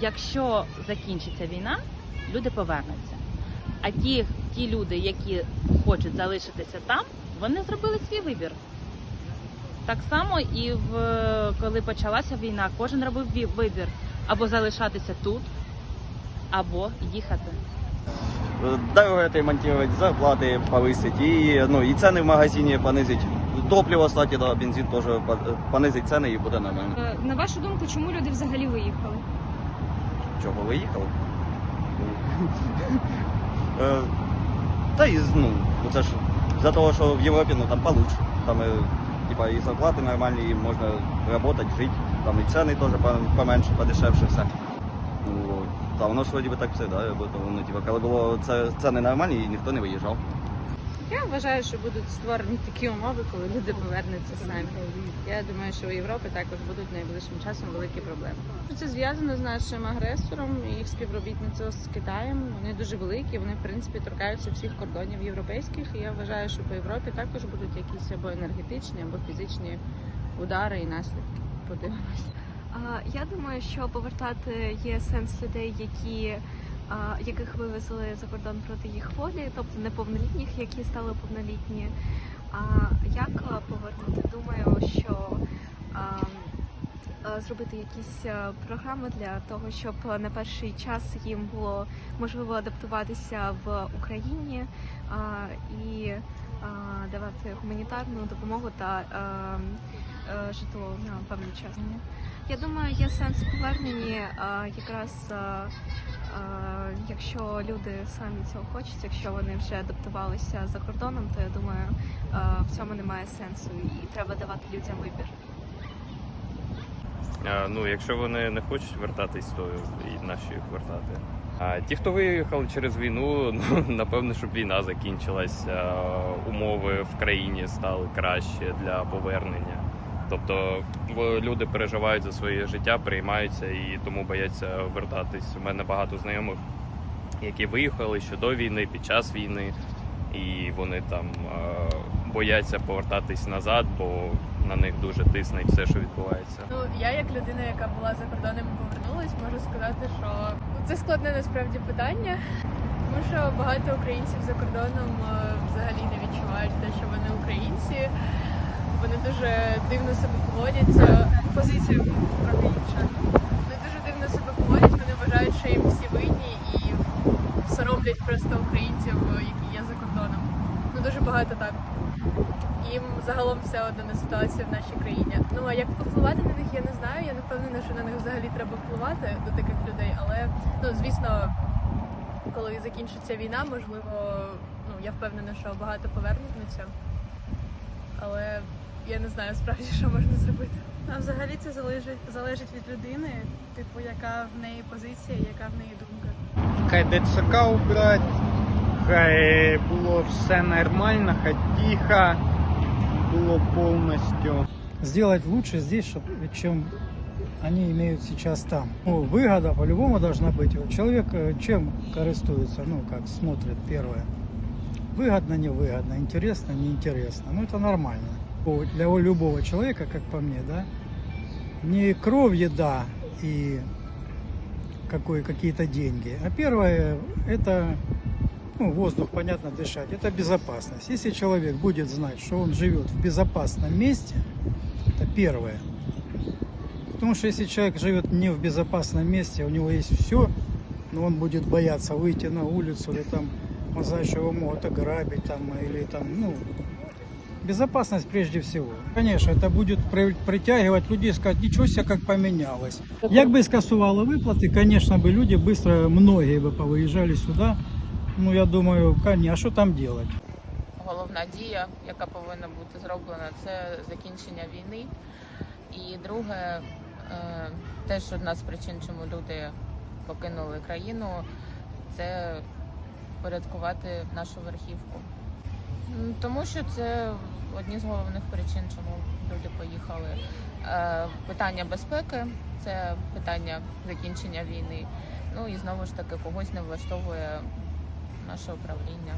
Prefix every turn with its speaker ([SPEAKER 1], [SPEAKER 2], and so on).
[SPEAKER 1] якщо закінчиться війна, люди повернуться. А ті, ті люди, які хочуть залишитися там, вони зробили свій вибір. Так само і в коли почалася війна, кожен робив ві- вибір або залишатися тут, або їхати.
[SPEAKER 2] Дороги отремонтировать, зарплаты повысить и, ну, и цены в магазине понизить. Топливо, кстати, да, бензин тоже по- понизить цены і буде нормально.
[SPEAKER 3] Е, На вашу думку, чому люди взагалі виїхали?
[SPEAKER 2] Чого виїхав? Е, Та і, ну, ну, це ж за того, що в Європі, ну, там получше. Там, е, типа, і зарплати нормальні, і можна працювати, жити, там і ціни теж поменше, подешевше все. Ну, та воно ж вроді би так все, да, бо ну, типа, коли було це, ціни нормальні, і ніхто не виїжджав.
[SPEAKER 4] Я вважаю, що будуть створені такі умови, коли люди повернуться самі. Я думаю, що у Європі також будуть найближчим часом великі проблеми. Це зв'язано з нашим агресором і їх співробітництво з Китаєм. Вони дуже великі. Вони в принципі торкаються всіх кордонів європейських. І я вважаю, що по Європі також будуть якісь або енергетичні, або фізичні удари і наслідки. Подивимось.
[SPEAKER 5] Я думаю, що повертати є сенс людей, які яких вивезли за кордон проти їх волі, тобто неповнолітніх, які стали повнолітні. А як повернути? Думаю, що а, зробити якісь програми для того, щоб на перший час їм було можливо адаптуватися в Україні і давати гуманітарну допомогу та е, житло на певний час. Я думаю, є сенс у поверненні якраз якщо люди самі цього хочуть, якщо вони вже адаптувалися за кордоном, то я думаю, в цьому немає сенсу і треба давати людям вибір.
[SPEAKER 6] А, Ну, якщо вони не хочуть вертатись, то і наші їх вертати. А ті, хто виїхали через війну, ну напевно, щоб війна закінчилась, умови в країні стали краще для повернення. Тобто люди переживають за своє життя, приймаються і тому бояться вертатись. У мене багато знайомих, які виїхали ще до війни, під час війни, і вони там бояться повертатись назад, бо на них дуже тисне все, що відбувається.
[SPEAKER 7] Ну, я як людина, яка була за кордоном і повернулась, можу сказати, що це складне насправді питання, тому що багато українців за кордоном е, взагалі не відчувають те, що вони українці. Вони дуже дивно себе поводяться. Позиція трохи інша. Вони дуже дивно себе поводять, вони вважають, що їм всі винні і соромлять просто українців, які є за кордоном. Ну дуже багато так. Їм загалом все одно на ситуація в нашій країні. Ну а як впливати на них, я не знаю. Я не впевнена, що на них взагалі треба впливати до таких людей. Але ну звісно, коли закінчиться війна, можливо, ну я впевнена, що багато повернуться. Але я не знаю справді, що можна зробити.
[SPEAKER 8] А взагалі це залежить залежить від людини, типу, яка в неї позиція, яка в неї думка.
[SPEAKER 9] Хай ДЦК убрать, хай було все нормально, хай тихо було повністю.
[SPEAKER 10] сделать лучше здесь, чтоб- чем они имеют сейчас там. Ну, выгода по-любому должна быть. Вот Человек э, чем користуется, ну, как смотрит первое. Выгодно, невыгодно, интересно, неинтересно. Ну, это нормально. Для любого человека, как по мне, да, не кровь, еда и какие-то деньги. А первое, это ну, воздух, понятно, дышать. Это безопасность. Если человек будет знать, что он живет в безопасном месте, это первое. Потому что если человек живет не в безопасном месте, у него есть все, но он будет бояться выйти на улицу или там, он знает, что его могут ограбить там, или там, ну, безопасность прежде всего. Конечно, это будет при- притягивать людей, сказать, ничего себе, как поменялось. Як бы скасували виплати, конечно бы люди быстро, многие бы повыезжали сюда. Ну, я думаю, конечно, а что там делать?
[SPEAKER 4] головна дія, яка повинна бути зроблена, це закінчення війни. І друге, е, теж одна з причин, чому люди покинули країну, це порядкувати нашу верхівку. Тому що це одні з головних причин, чому люди поїхали. Е, Питання безпеки, це питання закінчення війни. Ну і знову ж таки когось не влаштовує наше управління.